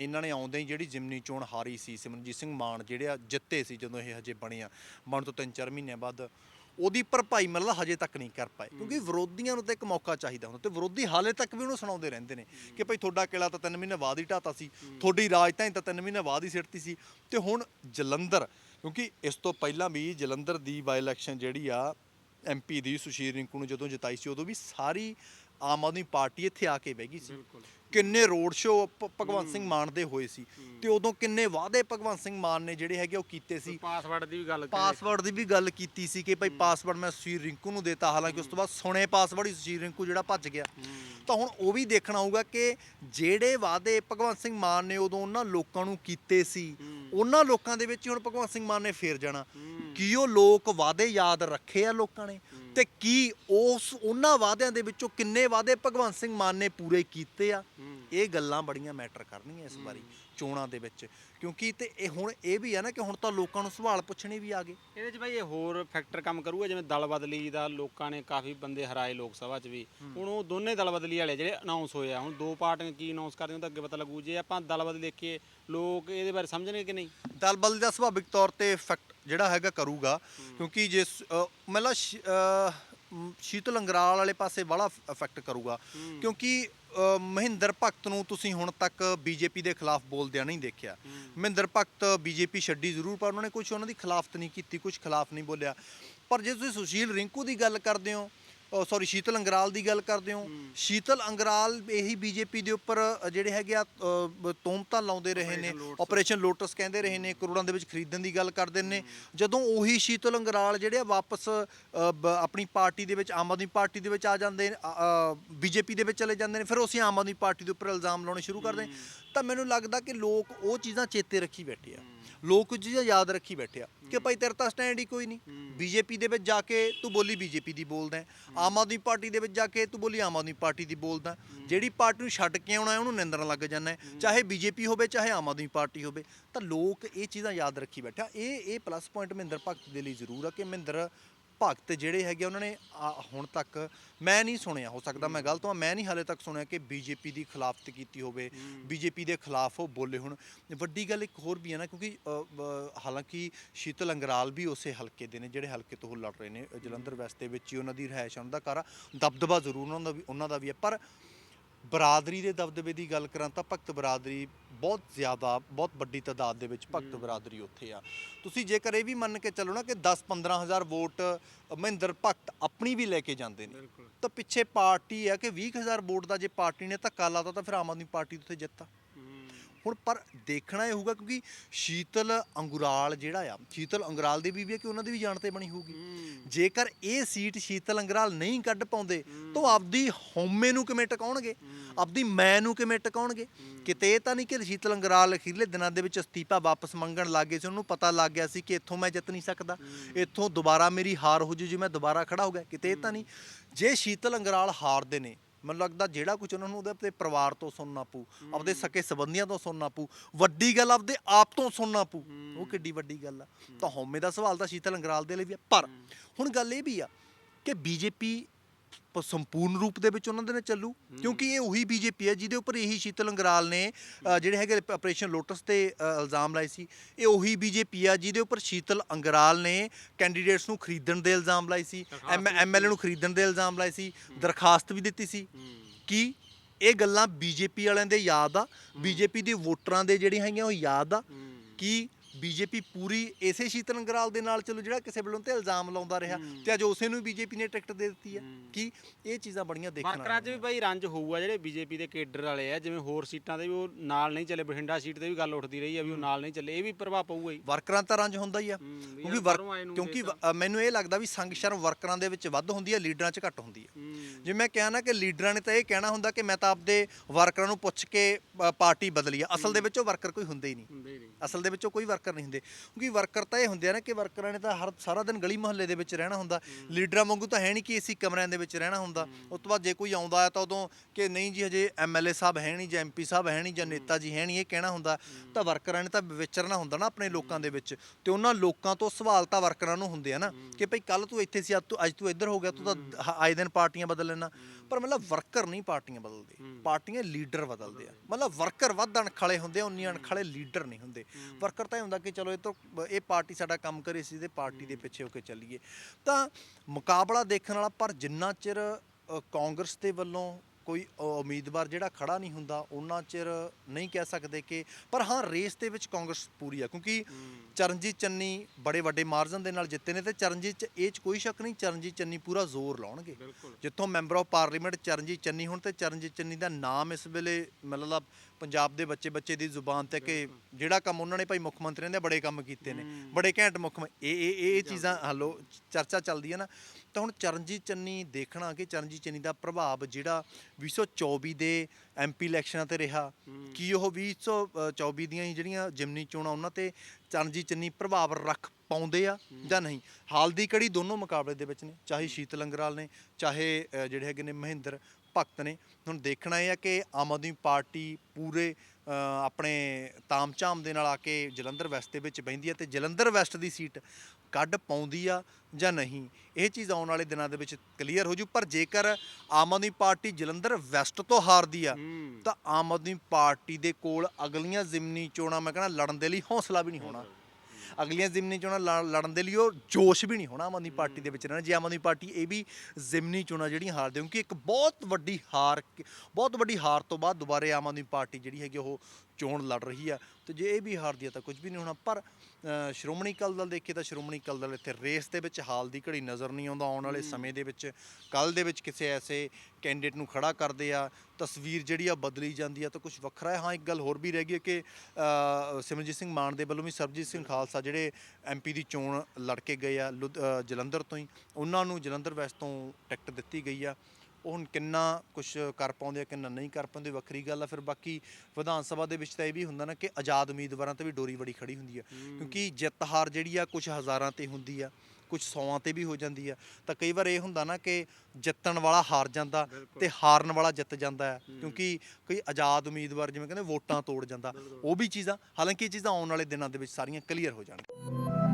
ਇਹਨਾਂ ਨੇ ਆਉਂਦੇ ਹੀ ਜਿਹੜੀ ਜਿਮਨੀ ਚੋਣ ਹਾਰੀ ਸੀ ਸਿਮਰਨਜੀਤ ਸਿੰਘ ਮਾਨ ਜਿਹੜੇ ਆ ਜਿੱਤੇ ਸੀ ਜਦੋਂ ਇਹ ਹਜੇ ਬਣਿਆ ਬਣ ਤੋਂ 3-4 ਮਹੀਨਿਆਂ ਬਾਅਦ। ਉਹਦੀ ਭਰਪਾਈ ਮਤਲਬ ਹਜੇ ਤੱਕ ਨਹੀਂ ਕਰ ਪਾਏ। ਕਿਉਂਕਿ ਵਿਰੋਧੀਆਂ ਨੂੰ ਤਾਂ ਇੱਕ ਮੌਕਾ ਚਾਹੀਦਾ ਹੁੰਦਾ। ਤੇ ਵਿਰੋਧੀ ਹਾਲੇ ਤੱਕ ਵੀ ਉਹਨੂੰ ਸੁਣਾਉਂਦੇ ਰਹਿੰਦੇ ਨੇ ਕਿ ਭਾਈ ਤੁਹਾਡਾ ਕਿਲਾ ਤਾਂ 3 ਮਹੀਨੇ ਬਾਅਦ ਹੀ ਢਾਤਾ ਸੀ। ਤੁਹਾਡੀ ਰਾਜਧਾਨੀ ਤਾਂ 3 ਮਹੀਨੇ ਬਾਅਦ ਹੀ ਸਿੱਟਤੀ ਸੀ। ਤੇ ਹੁਣ ਜਲੰਧਰ ਕਿਉਂਕਿ ਇਸ ਤੋਂ ਪਹਿਲਾਂ ਵੀ ਜਲੰਧਰ ਦੀ ਬਾਈ ਇਲੈਕਸ਼ਨ ਜਿਹੜੀ ਆ ਐਮਪੀ ਦੀ ਸੁਸ਼ੀਰ ਰਿੰਕੂ ਨੂੰ ਜਦੋਂ ਜਿਤਾਈ ਸੀ ਉਦੋਂ ਵੀ ਸਾਰੀ ਆਮ ਆਦਮੀ ਪਾਰਟੀ ਇੱਥੇ ਆ ਕੇ ਬਹਿ ਗਈ ਸੀ। ਕਿੰਨੇ ਰੋਡ ਸ਼ੋ ਭਗਵੰਤ ਸਿੰਘ ਮਾਨ ਦੇ ਹੋਏ ਸੀ। ਤੇ ਉਦੋਂ ਕਿੰਨੇ ਵਾਅਦੇ ਭਗਵੰਤ ਸਿੰਘ ਮਾਨ ਨੇ ਜਿਹੜੇ ਹੈਗੇ ਉਹ ਕੀਤੇ ਸੀ। ਪਾਸਵਰਡ ਦੀ ਵੀ ਗੱਲ ਪਾਸਵਰਡ ਦੀ ਵੀ ਗੱਲ ਕੀਤੀ ਸੀ ਕਿ ਭਾਈ ਪਾਸਵਰਡ ਮੈਂ ਸੁਸ਼ੀਰ ਰਿੰਕੂ ਨੂੰ ਦੇਤਾ। ਹਾਲਾਂਕਿ ਉਸ ਤੋਂ ਬਾਅਦ ਸੁਣੇ ਪਾਸਵਰਡ ਹੀ ਸੁਸ਼ੀਰ ਰਿੰਕੂ ਜਿਹੜਾ ਭੱਜ ਗਿਆ। ਤਾਂ ਹੁਣ ਉਹ ਵੀ ਦੇਖਣਾ ਹੋਊਗਾ ਕਿ ਜਿਹੜੇ ਵਾਅਦੇ ਭਗਵੰਤ ਸਿੰਘ ਮਾਨ ਨੇ ਉਦੋਂ ਉਹਨਾਂ ਲੋਕਾਂ ਨੂੰ ਕੀਤੇ ਸੀ ਉਹਨਾਂ ਲੋਕਾਂ ਦੇ ਵਿੱਚ ਹੁਣ ਭਗਵੰਤ ਸਿੰਘ ਮਾਨ ਨੇ ਫੇਰ ਜਾਣਾ। ਕੀ ਉਹ ਲੋਕ ਵਾਅਦੇ ਯਾਦ ਰੱਖੇ ਆ ਲੋਕਾਂ ਨੇ? ਤੇ ਕੀ ਉਸ ਉਹਨਾਂ ਵਾਅਦਿਆਂ ਦੇ ਵਿੱਚੋਂ ਕਿੰਨੇ ਵਾਅਦੇ ਭਗਵੰਤ ਸਿੰਘ ਮਾਨ ਨੇ ਪੂਰੇ ਕੀਤੇ ਆ? ਇਹ ਗੱਲਾਂ ਬੜੀਆਂ ਮੈਟਰ ਕਰਨਗੀਆਂ ਇਸ ਵਾਰੀ ਚੋਣਾਂ ਦੇ ਵਿੱਚ। ਕਿਉਂਕਿ ਤੇ ਇਹ ਹੁਣ ਇਹ ਵੀ ਆ ਨਾ ਕਿ ਹੁਣ ਤਾਂ ਲੋਕਾਂ ਨੂੰ ਸਵਾਲ ਪੁੱਛਣੇ ਵੀ ਆ ਗਏ। ਇਹਦੇ 'ਚ ਬਾਈ ਇਹ ਹੋਰ ਫੈਕਟਰ ਕੰਮ ਕਰੂਗਾ ਜਿਵੇਂ ਦਲ ਬਦਲੀ ਦਾ ਲੋਕਾਂ ਨੇ ਕਾਫੀ ਬੰਦੇ ਹਰਾਏ ਲੋਕ ਸਭਾ 'ਚ ਵੀ। ਹੁਣ ਉਹ ਦੋਨੇ ਦਲ ਬਦਲੀ ਵਾਲੇ ਜਿਹੜੇ ਅਨਾਉਂਸ ਹੋਏ ਆ ਹੁਣ ਦੋ ਪਾਰਟੀਆਂ ਕੀ ਅਨਾਉਂਸ ਕਰਦੀਆਂ ਉਹ ਤਾਂ ਅੱਗੇ ਪਤਾ ਲੱਗੂ। ਜੇ ਆਪਾਂ ਦਲ ਬਦਲੀ ਦੇਖੀਏ ਲੋਕ ਇਹਦੇ ਬਾਰੇ ਸਮਝਣਗੇ ਕਿ ਨਹੀਂ? ਦਲ ਬਦਲ ਦਾ ਸੁਭਾਵਿਕ ਤੌਰ ਤੇ ਇਫੈਕਟ ਜਿਹੜਾ ਹੈਗਾ ਕਰੂਗਾ। ਕਿਉਂਕਿ ਜੇ ਮਤਲਬ ਸ਼ੀਤਲ ਅੰਗਰਾਲ ਵਾਲੇ ਪਾਸੇ ਬੜਾ ਇਫੈਕਟ ਕਰੂਗਾ। ਕਿਉਂਕਿ ਮਹਿੰਦਰ ਭਗਤ ਨੂੰ ਤੁਸੀਂ ਹੁਣ ਤੱਕ ਬੀਜੇਪੀ ਦੇ ਖਿਲਾਫ ਬੋਲਦਿਆਂ ਨਹੀਂ ਦੇਖਿਆ। ਮਹਿੰਦਰ ਭਗਤ ਬੀਜੇਪੀ ਛੱਡੀ ਜ਼ਰੂਰ ਪਰ ਉਹਨਾਂ ਨੇ ਕੁਝ ਉਹਨਾਂ ਦੀ ਖਿਲਾਫਤ ਨਹੀਂ ਕੀਤੀ ਕੁਝ ਖਿਲਾਫ ਨਹੀਂ ਬੋਲਿਆ। ਪਰ ਜੇ ਤੁਸੀਂ ਸੁਸ਼ੀਲ ਰਿੰਕੂ ਦੀ ਗੱਲ ਕਰਦੇ ਹੋ ਸੌਰੀ ਸ਼ੀਤਲ ਅੰਗਰਾਲ ਦੀ ਗੱਲ ਕਰਦੇ ਹੋ। ਸ਼ੀਤਲ ਅੰਗਰਾਲ ਇਹੀ ਬੀਜੇਪੀ ਦੇ ਉੱਪਰ ਜਿਹੜੇ ਹੈਗੇ ਆ ਤੋਮਤਾਂ ਲਾਉਂਦੇ ਰਹੇ ਨੇ ਆਪਰੇਸ਼ਨ ਲੋਟਸ ਕਹਿੰਦੇ ਰਹੇ ਨੇ ਕਰੋੜਾਂ ਦੇ ਵਿੱਚ ਖਰੀਦਣ ਦੀ ਗੱਲ ਕਰਦੇ ਨੇ। ਜਦੋਂ ਉਹੀ ਸ਼ੀਤਲ ਅੰਗਰਾਲ ਜਿਹੜੇ ਆ ਵਾਪਸ ਆਪਣੀ ਪਾਰਟੀ ਦੇ ਵਿੱਚ ਆਮ ਆਦਮੀ ਪਾਰਟੀ ਦੇ ਵਿੱਚ ਆ ਜਾਂਦੇ ਨੇ ਬੀਜੇਪੀ ਦੇ ਵਿੱਚ ਚਲੇ ਜਾਂਦੇ ਨੇ ਫਿਰ ਅਸੀਂ ਆਮ ਆਦਮੀ ਪਾਰਟੀ ਦੇ ਉੱਪਰ ਇਲਜ਼ਾਮ ਲਾਉਣੇ ਸ਼ੁਰੂ ਕਰਦੇ ਤਾਂ ਮੈਨੂੰ ਲੱਗਦਾ ਕਿ ਲੋਕ ਉਹ ਚੀਜ਼ਾਂ ਚੇਤੇ ਰੱਖੀ ਬੈਠੇ ਆ। ਲੋਕ ਚੀਜ਼ਾਂ ਯਾਦ ਰੱਖੀ ਬੈਠੇ ਆ ਕਿ ਭਾਈ ਤੇਰਾ ਤਾਂ ਸਟੈਂਡ ਹੀ ਕੋਈ ਨਹੀਂ। ਬੀਜੇਪੀ ਦੇ ਵਿੱਚ ਜਾ ਕੇ ਤੂੰ ਬੋਲੀ ਬੀਜੇਪੀ ਦੀ ਬੋਲਦਾ। ਆਮ ਆਦਮੀ ਪਾਰਟੀ ਦੇ ਵਿੱਚ ਜਾ ਕੇ ਤੂੰ ਬੋਲੀ ਆਮ ਆਦਮੀ ਪਾਰਟੀ ਦੀ ਬੋਲਦਾ। ਜਿਹੜੀ ਪਾਰਟੀ ਨੂੰ ਛੱਡ ਕੇ ਆਉਣਾ ਉਹਨੂੰ ਨਿੰਦਣ ਲੱਗ ਜਾਂਦਾ। ਚਾਹੇ ਬੀਜੇਪੀ ਹੋਵੇ ਚਾਹੇ ਆਮ ਆਦਮੀ ਪਾਰਟੀ ਹੋਵੇ ਤਾਂ ਲੋਕ ਇਹ ਚੀਜ਼ਾਂ ਯਾਦ ਰੱਖੀ ਬੈਠਾ। ਇਹ ਇਹ ਪਲੱਸ ਪੁਆਇੰਟ ਮਹਿੰਦਰ ਭਗਤ ਦੇ ਲਈ ਜ਼ਰੂਰ ਆ ਕਿ ਮਹਿੰਦਰ ਭਗਤ ਜਿਹੜੇ ਹੈਗੇ ਉਹਨਾਂ ਨੇ ਆ, ਹੁਣ ਤੱਕ ਮੈਂ ਨਹੀਂ ਸੁਣਿਆ ਹੋ ਸਕਦਾ ਮੈਂ ਗਲਤ ਹਾਂ ਮੈਂ ਨਹੀਂ ਹਾਲੇ ਤੱਕ ਸੁਣਿਆ ਕਿ ਬੀਜੇਪੀ ਦੀ ਖਿਲਾਫਤ ਕੀਤੀ ਹੋਵੇ ਬੀਜੇਪੀ ਦੇ ਖਿਲਾਫ ਉਹ ਬੋਲੇ ਹੁਣ। ਵੱਡੀ ਗੱਲ ਇੱਕ ਹੋਰ ਵੀ ਹੈ ਨਾ ਕਿਉਂਕਿ ਅ, ਬ- ਹਾਲਾਂਕਿ ਸ਼ੀਤਲ ਅੰਗਰਾਲ ਵੀ ਉਸੇ ਹਲਕੇ ਦੇ ਨੇ ਜਿਹੜੇ ਹਲਕੇ ਤੋਂ ਉਹ ਲੜ ਰਹੇ ਨੇ। ਅ, ਜਲੰਧਰ ਵੈਸਟ ਦੇ ਵਿੱਚ ਹੀ ਉਹਨਾਂ ਦੀ ਰਿਹਾਇਸ਼ ਆ, ਉਹਨਾਂ ਦਾ ਘਰ ਆ ਦਬਦਬਾ ਜ਼ਰੂਰ ਉਹਨਾਂ ਦਾ ਵੀ ਉਹਨਾਂ ਦਾ ਵੀ ਹੈ ਪਰ ਬਰਾਦਰੀ ਦੇ ਦਬਦਬੇ ਦੀ ਗੱਲ ਕਰਾਂ ਤਾਂ ਭਗਤ ਬਰਾਦਰੀ ਬਹੁਤ ਜ਼ਿਆਦਾ ਬਹੁਤ ਵੱਡੀ ਤਾਦਾਦ ਦੇ ਵਿੱਚ ਭਗਤ ਬਰਾਦਰੀ ਉੱਥੇ ਆ। ਤੁਸੀਂ ਜੇਕਰ ਇਹ ਵੀ ਮੰਨ ਕੇ ਚੱਲੋ ਨਾ ਕਿ 10-15 ਹਜ਼ਾਰ ਵੋਟ ਮਹਿੰਦਰ ਭਗਤ ਆਪਣੀ ਵੀ ਲੈ ਕੇ ਜਾਂਦੇ ਨੇ ਤਾਂ ਪਿੱਛੇ ਪਾਰਟੀ ਹੈ ਕਿ 20 ਹਜ਼ਾਰ ਵੋਟ ਦਾ ਜੇ ਪਾਰਟੀ ਨੇ ਧੱਕਾ ਲਾਤਾ ਤਾਂ ਫਿਰ ਆਮ ਆਦਮੀ ਪਾਰਟੀ ਉੱਥੇ ਜਿੱਤਾ ਹੁਣ ਪਰ ਦੇਖਣਾ ਇਹ ਹੋਊਗਾ ਕਿਉਂਕਿ ਸ਼ੀਤਲ ਅੰਗੁਰਾਲ ਜਿਹੜਾ ਆ ਸ਼ੀਤਲ ਅੰਗਰਾਲ ਦੀ ਹੈ ਕਿ ਉਹਨਾਂ ਦੀ ਵੀ ਜਾਣ ਤੇ ਬਣੀ ਹੋਊਗੀ? ਜੇਕਰ ਇਹ ਸੀਟ ਸ਼ੀਤਲ ਅੰਗਰਾਲ ਨਹੀਂ ਕੱਢ ਪਾਉਂਦੇ ਤਾਂ ਆਪਦੀ ਹਉਮੈ ਨੂੰ ਕਿਵੇਂ ਟਿਕਾਉਣਗੇ? ਆਪਦੀ ਮੈਂ ਨੂੰ ਕਿਵੇਂ ਟਿਕਾਉਣਗੇ? ਕਿਤੇ ਇਹ ਤਾਂ ਨਹੀਂ ਕਿ ਸ਼ੀਤਲ ਅੰਗਰਾਲ ਅਖੀਰਲੇ ਦਿਨਾਂ ਦੇ ਵਿੱਚ ਅਸਤੀਫਾ ਵਾਪਸ ਮੰਗਣ ਲੱਗੇ ਸੀ ਉਹਨੂੰ ਪਤਾ ਲੱਗ ਗਿਆ ਸੀ ਕਿ ਇੱਥੋਂ ਮੈਂ ਜਿੱਤ ਨਹੀਂ ਸਕਦਾ ਇੱਥੋਂ ਦੁਬਾਰਾ ਮੇਰੀ ਹਾਰ ਹੋ ਜੂ ਜੀ ਮੈਂ ਦੁਬਾਰਾ ਖੜਾ ਹੋ ਗਿਆ ਕਿਤੇ ਇਹ ਤਾਂ ਨਹੀਂ। ਜੇ ਸ਼ੀਤਲ ਅੰਗਰਾਲ ਹਾਰਦੇ ਨੇ ਮੈਨੂੰ ਲੱਗਦਾ ਜਿਹੜਾ ਕੁਝ ਉਹਨਾਂ ਨੂੰ ਉਹਦੇ ਆਪਣੇ ਪਰਿਵਾਰ ਤੋਂ ਸੁਣਨਾ ਪਊ ਆਪਦੇ ਸਕੇ ਸਬੰਧੀਆਂ ਤੋਂ ਸੁਣਨਾ ਪਊ ਵੱਡੀ ਗੱਲ ਆਪਦੇ ਆਪ ਤੋਂ ਸੁਣਨਾ ਪਊ। ਉਹ ਕਿੱਡੀ ਵੱਡੀ ਗੱਲ ਆ। ਤਾਂ ਹਉਮੈ ਦਾ ਸਵਾਲ ਤਾਂ ਸ਼ੀਤਲ ਅੰਗਰਾਲ ਦੇ ਲਈ ਵੀ ਆ। ਪਰ ਹੁਣ ਗੱਲ ਇਹ ਵੀ ਆ ਕਿ ਬੀਜੇਪੀ ਸੰਪੂਰਨ ਰੂਪ ਦੇ ਵਿੱਚ ਉਹਨਾਂ ਦੇ ਨਾਲ ਚੱਲੂ। ਕਿਉਂਕਿ ਇਹ ਉਹੀ ਬੀਜੇਪੀ ਹੈ ਜਿਹਦੇ ਉੱਪਰ ਇਹੀ ਸ਼ੀਤਲ ਅੰਗਰਾਲ ਨੇ ਅ, ਜਿਹੜੇ ਹੈਗੇ ਆਪਰੇਸ਼ਨ ਲੋਟਸ ਤੇ ਅ, ਇਲਜ਼ਾਮ ਲਾਏ ਸੀ। ਇਹ ਉਹੀ ਬੀਜੇਪੀ ਆ ਜਿਹਦੇ ਉੱਪਰ ਸ਼ੀਤਲ ਅੰਗਰਾਲ ਨੇ ਕੈਂਡੀਡੇਟਸ ਨੂੰ ਖਰੀਦਣ ਦੇ ਇਲਜ਼ਾਮ ਲਾਏ ਸੀ ਐਮਐਲਏ ਨੂੰ ਖਰੀਦਣ ਦੇ ਇਲਜ਼ਾਮ ਲਾਏ ਸੀ ਦਰਖਾਸਤ ਵੀ ਦਿੱਤੀ ਸੀ। ਕਿ ਇਹ ਗੱਲਾਂ ਬੀਜੇਪੀ ਵਾਲਿਆਂ ਦੇ ਯਾਦ ਆ? ਬੀਜੇਪੀ ਦੇ ਵੋਟਰਾਂ ਦੇ ਜਿਹੜੀਆਂ ਹੈਗੀਆਂ ਉਹ ਯਾਦ ਆ? ਕਿ ਬੀਜੇਪੀ ਪੂਰੀ ਇਸੇ ਸ਼ੀਤਲ ਅੰਗਰਾਲ ਦੇ ਨਾਲ ਚਲੋ ਜਿਹੜਾ ਕਿਸੇ ਵੱਲੋਂ ਤੇ ਇਲਜ਼ਾਮ ਲਾਉਂਦਾ ਰਿਹਾ ਤੇ ਅੱਜ ਉਸੇ ਨੂੰ ਬੀਜੇਪੀ ਨੇ ਟਿਕਟ ਦੇ ਦਿੱਤੀ ਹੈ ਕਿ ਇਹ ਚੀਜ਼ਾਂ ਬੜੀਆਂ ਦੇਖਣ ਵਰਕਰਾਂ 'ਚ ਵੀ ਬਾਈ ਰੰਜ ਹੋਊਗਾ ਜਿਹੜੇ ਬੀਜੇਪੀ ਦੇ ਕੇਡਰ ਵਾਲੇ ਆ ਜਿਵੇਂ ਹੋਰ ਸੀਟਾਂ ਤੇ ਵੀ ਉਹ ਨਾਲ ਨਹੀਂ ਚੱਲੇ ਬਠਿੰਡਾ ਸੀਟ ਤੇ ਵੀ ਗੱਲ ਉੱਠਦੀ ਰਹੀ ਆ ਵੀ ਉਹ ਨਾਲ ਨਹੀਂ ਚੱਲੇ ਇਹ ਵੀ ਪ੍ਰਭਾਵ ਪਊਗਾ ਹੀ। ਵਰਕਰਾਂ ਤਾਂ ਰੰਜ ਹੁੰਦਾ ਹੀ ਆ ਕਿਉਂਕਿ ਕਿਉਂਕਿ ਮੈਨੂੰ ਇਹ ਲੱਗਦਾ ਵੀ ਸੰਗ ਸ਼ਰਮ ਵਰਕਰਾਂ ਦੇ ਵਿੱਚ ਵੱਧ ਹੁੰਦੀ ਹੈ ਲੀਡਰਾਂ 'ਚ ਘੱਟ ਹੁੰਦੀ ਹੈ। ਜਿਵੇਂ ਮੈਂ ਕਿਹਾ ਨਾ ਕਿ ਲੀਡਰਾਂ ਨੇ ਤਾਂ ਇਹ ਕਹਿਣਾ ਹੁੰਦਾ ਕਿ ਮੈਂ ਤਾਂ ਆਪਦੇ ਵਰਕਰਾਂ ਨੂੰ ਪੁੱਛ ਕੇ ਪਾਰਟੀ ਬਦਲੀ ਆ। ਅਸਲ ਦੇ ਵਿੱਚ ਉਹ ਵਰਕਰ ਕੋਈ ਹੁੰਦੇ ਹੀ ਨਹੀਂ। ਹੁੰਦੇ ਹੀ ਨਹੀਂ। ਅਸਲ ਦੇ ਵਿੱਚ ਉਹ ਕੋਈ ਵਰਕਰ ਵਰਕਰ ਨਹੀਂ ਹੁੰਦੇ। ਕਿਉਂਕਿ ਵਰਕਰ ਤਾਂ ਇਹ ਹੁੰਦੇ ਆ ਨਾ ਕਿ ਵਰਕਰਾਂ ਨੇ ਤਾਂ ਹਰ ਸਾਰਾ ਦਿਨ ਗਲੀ ਮੁਹੱਲੇ ਦੇ ਵਿੱਚ ਰਹਿਣਾ ਹੁੰਦਾ। ਲੀਡਰਾਂ ਵਾਂਗੂ ਤਾਂ ਹੈ ਨਹੀਂ ਕਿ ਏਸੀ ਕਮਰਿਆਂ ਦੇ ਵਿੱਚ ਰਹਿਣਾ ਹੁੰਦਾ। ਉਸ ਤੋਂ ਬਾਅਦ ਜੇ ਕੋਈ ਆਉਂਦਾ ਹੈ ਤਾਂ ਉਦੋਂ ਕਿ ਨਹੀਂ ਜੀ ਹਜੇ ਐਮਐਲਏ ਸਾਹਿਬ ਹੈ ਨਹੀਂ ਜਾਂ ਐਮਪੀ ਸਾਹਿਬ ਹੈ ਨਹੀਂ ਜਾਂ ਨੇਤਾ ਜੀ ਹੈ ਨਹੀਂ ਇਹ ਕਹਿਣਾ ਹੁੰਦਾ। ਤਾਂ ਵਰਕਰਾਂ ਨੇ ਤਾਂ ਵਿਚਰਨਾ ਹੁੰਦਾ ਨਾ ਆਪਣੇ ਲੋਕਾਂ ਦੇ ਵਿੱਚ। ਤੇ ਉਹਨਾਂ ਲੋਕਾਂ ਤੋਂ ਸਵਾਲ ਤਾਂ ਵਰਕਰਾਂ ਨੂੰ ਹੁੰਦੇ ਆ ਨਾ ਕਿ ਭਈ ਕੱਲ ਤੂੰ ਇੱਥੇ ਸੀ ਅੱਜ ਤੂੰ ਅੱਜ ਤੂੰ ਇੱਧਰ ਹੋ ਗਿਆ ਤੂੰ ਤਾਂ ਆਏ ਦਿਨ ਪਾਰਟੀਆਂ ਬਦਲ ਲੈਣਾ ਪਰ ਮਤਲਬ ਵਰਕਰ ਨਹੀਂ ਪਾਰਟੀਆਂ ਬਦਲਦੇ। ਪਾਰਟੀਆਂ ਲੀਡਰ ਬਦਲਦੇ ਆ। ਮਤਲਬ ਵਰਕਰ ਵੱਧ ਅਣਖਲੇ ਹੁੰਦੇ ਆ ਉਨੀ ਅਣਖਲੇ ਲੀਡਰ ਨਹੀਂ ਹੁੰਦੇ। ਵਰਕਰ ਤਾਂ ਇਹ ਹੁੰਦਾ ਕਿ ਚਲੋ ਇਹ ਤੋਂ ਇਹ ਪਾਰਟੀ ਸਾਡਾ ਕੰਮ ਕਰੇ ਸੀ ਤੇ ਪਾਰਟੀ ਦੇ ਪਿੱਛੇ ਹੋ ਕੇ ਚੱਲੀਏ। ਤਾਂ ਮੁਕਾਬਲਾ ਦੇਖਣ ਵਾਲਾ ਪਰ ਜਿੰਨਾ ਚਿਰ ਅ, ਕਾਂਗਰਸ ਦੇ ਵੱਲੋਂ ਕੋਈ ਉਮੀਦਵਾਰ ਜਿਹੜਾ ਖੜਾ ਨਹੀਂ ਹੁੰਦਾ ਉਹਨਾਂ ਚਿਰ ਨਹੀਂ ਕਹਿ ਸਕਦੇ ਕਿ ਪਰ ਹਾਂ ਰੇਸ ਦੇ ਵਿੱਚ ਕਾਂਗਰਸ ਪੂਰੀ ਆ ਕਿਉਂਕਿ ਚਰਨਜੀਤ ਚੰਨੀ ਬੜੇ ਵੱਡੇ ਮਾਰਜਨ ਦੇ ਨਾਲ ਜਿੱਤੇ ਨੇ ਤੇ ਚਰਨਜੀਤ ਚ ਇਹ ਚ ਕੋਈ ਸ਼ੱਕ ਨਹੀਂ ਚਰਨਜੀਤ ਚੰਨੀ ਪੂਰਾ ਜ਼ੋਰ ਲਾਉਣਗੇ। ਜਿੱਥੋਂ member of parliament Charanjit Channi ਹੁਣ ਤੇ ਚਰਨਜੀਤ ਚੰਨੀ ਦਾ ਨਾਮ ਇਸ ਵੇਲੇ ਮਤਲਬ ਪੰਜਾਬ ਦੇ ਬੱਚੇ ਬੱਚੇ ਦੀ ਜ਼ੁਬਾਨ ਤੇ ਕਿ ਜਿਹੜਾ ਕੰਮ ਉਹਨਾਂ ਨੇ ਭਾਈ ਮੁੱਖ ਮੰਤਰੀਆਂ ਦੇ ਬੜੇ ਕੰਮ ਕੀਤੇ ਨੇ ਬੜੇ ਘੈਂਟ ਮੁੱਖ ਮੰਤਰੀ ਇਹ ਇਹ ਇਹ ਚੀਜ਼ਾਂ ਹਲੋ ਚਰਚਾ ਚੱਲਦੀ ਹੈ ਨਾ। ਤਾਂ ਹੁਣ ਚਰਨਜੀਤ ਚੰਨੀ ਦੇਖਣਾ ਕਿ ਚਰਨਜੀਤ ਚੰਨੀ ਦਾ ਪ੍ਰਭਾਵ ਜਿਹੜਾ 2024 ਦੇ ਐਮਪੀ ਇਲੈਕਸ਼ਨਾਂ ਤੇ ਰਿਹਾ। ਕੀ ਉਹ 2024 ਦੀਆਂ ਹੀ ਜਿਹੜੀਆਂ ਜਿਮਨੀ ਚੋਣਾਂ ਉਹਨਾਂ ਤੇ ਚਰਨਜੀਤ ਚੰਨੀ ਪ੍ਰਭਾਵ ਰੱਖ ਪਾਉਂਦੇ ਆ ਜਾਂ ਨਹੀਂ? ਹਾਲ ਦੀ ਕੜੀ ਦੋਨੋਂ ਮੁਕਾਬਲੇ ਦੇ ਵਿੱਚ ਨੇ ਚਾਹੇ ਸ਼ੀਤ ਲੰਗਰਾਲ ਨੇ ਚਾਹੇ ਅ, ਜਿਹੜੇ ਹੈਗੇ ਨੇ ਮਹਿੰਦਰ ਭਗਤ ਨੇ। ਹੁਣ ਦੇਖਣਾ ਇਹ ਆ ਕਿ ਆਮ ਆਦਮੀ ਪਾਰਟੀ ਪੂਰੇ ਅ, ਆਪਣੇ ਤਾਮਝਾਮ ਦੇ ਨਾਲ ਆ ਕੇ ਜਲੰਧਰ ਵੈਸਟ ਦੇ ਵਿੱਚ ਬਹਿੰਦੀ ਹੈ ਤੇ ਜਲੰਧਰ ਵੈਸਟ ਦੀ ਸੀਟ ਕੱਢ ਪਾਉਂਦੀ ਆ ਜਾਂ ਨਹੀਂ? ਇਹ ਚੀਜ਼ ਆਉਣ ਵਾਲੇ ਦਿਨਾਂ ਦੇ ਵਿੱਚ ਕਲੀਅਰ ਹੋ ਜੂ। ਪਰ ਜੇਕਰ ਆਮ ਆਦਮੀ ਪਾਰਟੀ ਜਲੰਧਰ ਵੈਸਟ ਤੋਂ ਹਾਰਦੀ ਆ ਤਾਂ ਆਮ ਆਦਮੀ ਪਾਰਟੀ ਦੇ ਕੋਲ ਅਗਲੀਆਂ ਜ਼ਿਮਨੀ ਚੋਣਾਂ ਮੈਂ ਕਹਿੰਦਾ ਲੜਨ ਦੇ ਲਈ ਹੌਸਲਾ ਵੀ ਨਹੀਂ ਹੋਣਾ। ਅਗਲੀਆਂ ਜ਼ਿਮਨੀ ਚੋਣਾਂ ਲੜ- ਲੜਨ ਦੇ ਲਈ ਉਹ ਜੋਸ਼ ਵੀ ਨਹੀਂ ਹੋਣਾ ਆਮ ਆਦਮੀ ਪਾਰਟੀ ਦੇ ਵਿੱਚ ਰਹਿਣਾ। ਜੇ ਆਮ ਆਦਮੀ ਪਾਰਟੀ ਇਹ ਵੀ ਜ਼ਿਮਨੀ ਚੋਣਾਂ ਜਿਹੜੀਆਂ ਹਾਰਦੇ ਕਿਉਂਕਿ ਇੱਕ ਬਹੁਤ ਵੱਡੀ ਹਾਰ ਬਹੁਤ ਵੱਡੀ ਹਾਰ ਤੋਂ ਬਾਅਦ ਦੁਬਾਰੇ ਆਮ ਆਦਮੀ ਪਾਰਟੀ ਜਿਹੜੀ ਹੈਗੀ ਉਹ ਚੋਣ ਲੜ ਰਹੀ ਆ। ਤੇ ਜੇ ਇਹ ਵੀ ਹਾਰਦੀ ਆ ਤਾਂ ਕੁਝ ਵੀ ਨਹੀਂ ਹੋਣਾ। ਪਰ ਸ਼੍ਰੋਮਣੀ ਅਕਾਲੀ ਦਲ ਦੇਖੇ ਤਾਂ ਸ਼੍ਰੋਮਣੀ ਅਕਾਲੀ ਦਲ ਇੱਥੇ ਰੇਸ ਦੇ ਵਿੱਚ ਹਾਲ ਦੀ ਘੜੀ ਨਜ਼ਰ ਨਹੀਂ ਆਉਂਦਾ ਆਉਣ ਵਾਲੇ ਸਮੇਂ ਦੇ ਵਿੱਚ ਕੱਲ ਦੇ ਵਿੱਚ ਕਿਸੇ ਐਸੇ ਕੈਂਡੀਡੇਟ ਨੂੰ ਖੜਾ ਕਰਦੇ ਆ ਤਸਵੀਰ ਜਿਹੜੀ ਆ ਬਦਲੀ ਜਾਂਦੀ ਆ ਤਾਂ ਕੁਝ ਵੱਖਰਾ ਹੈ। ਹਾਂ ਇੱਕ ਗੱਲ ਹੋਰ ਵੀ ਰਹਿ ਗਈ ਹੈ ਕਿ ਸਿਮਰਜੀਤ ਸਿੰਘ ਮਾਨ ਦੇ ਵੱਲੋਂ ਵੀ ਸਰਬਜੀਤ ਸਿੰਘ ਖਾਲਸਾ ਜਿਹੜੇ ਐਮਪੀ ਦੀ ਚੋਣ ਲੜ ਕੇ ਗਏ ਆ ਜਲੰਧਰ ਤੋਂ ਹੀ ਉਹਨਾਂ ਨੂੰ ਜਲੰਧਰ ਵੈਸਟ ਤੋਂ ਟਿਕਟ ਦਿੱਤੀ ਗਈ ਆ। ਉਹ ਹੁਣ ਕਿੰਨਾ ਕੁਝ ਕਰ ਪਾਉਂਦੇ ਆ ਕਿੰਨਾ ਨਹੀਂ ਕਰ ਪਾਉਂਦੇ ਵੱਖਰੀ ਗੱਲ ਆ। ਫਿਰ ਬਾਕੀ ਵਿਧਾਨ ਸਭਾ ਦੇ ਵਿੱਚ ਤਾਂ ਇਹ ਵੀ ਹੁੰਦਾ ਨਾ ਕਿ ਆਜ਼ਾਦ ਉਮੀਦਵਾਰਾਂ ਤੇ ਵੀ ਡੋਰੀ ਬੜੀ ਖੜੀ ਹੁੰਦੀ ਆ। ਕਿਉਂਕਿ ਜਿੱਤ ਹਾਰ ਜਿਹੜੀ ਆ ਕੁਝ ਹਜ਼ਾਰਾਂ ਤੇ ਹੁੰਦੀ ਆ ਕੁਝ ਸੌਆਂ ਤੇ ਵੀ ਹੋ ਜਾਂਦੀ ਆ। ਤਾਂ ਕਈ ਵਾਰ ਇਹ ਹੁੰਦਾ ਨਾ ਕਿ ਜਿੱਤਣ ਵਾਲਾ ਹਾਰ ਜਾਂਦਾ ਤੇ ਹਾਰਨ ਵਾਲਾ ਜਿੱਤ ਜਾਂਦਾ ਹੈ। ਕਿਉਂਕਿ ਕੋਈ ਆਜ਼ਾਦ ਉਮੀਦਵਾਰ ਜਿਵੇਂ ਕਹਿੰਦੇ ਵੋਟਾਂ ਤੋੜ ਜਾਂਦਾ ਉਹ ਵੀ ਚੀਜ਼ਾਂ ਹਾਲਾਂਕਿ ਇਹ ਚੀਜ਼ਾਂ ਆਉਣ ਵਾਲੇ ਦਿਨਾਂ ਦੇ ਵਿੱਚ ਸਾਰੀਆਂ ਕਲੀਅਰ ਹੋ ਜਾਣਗੀਆਂ।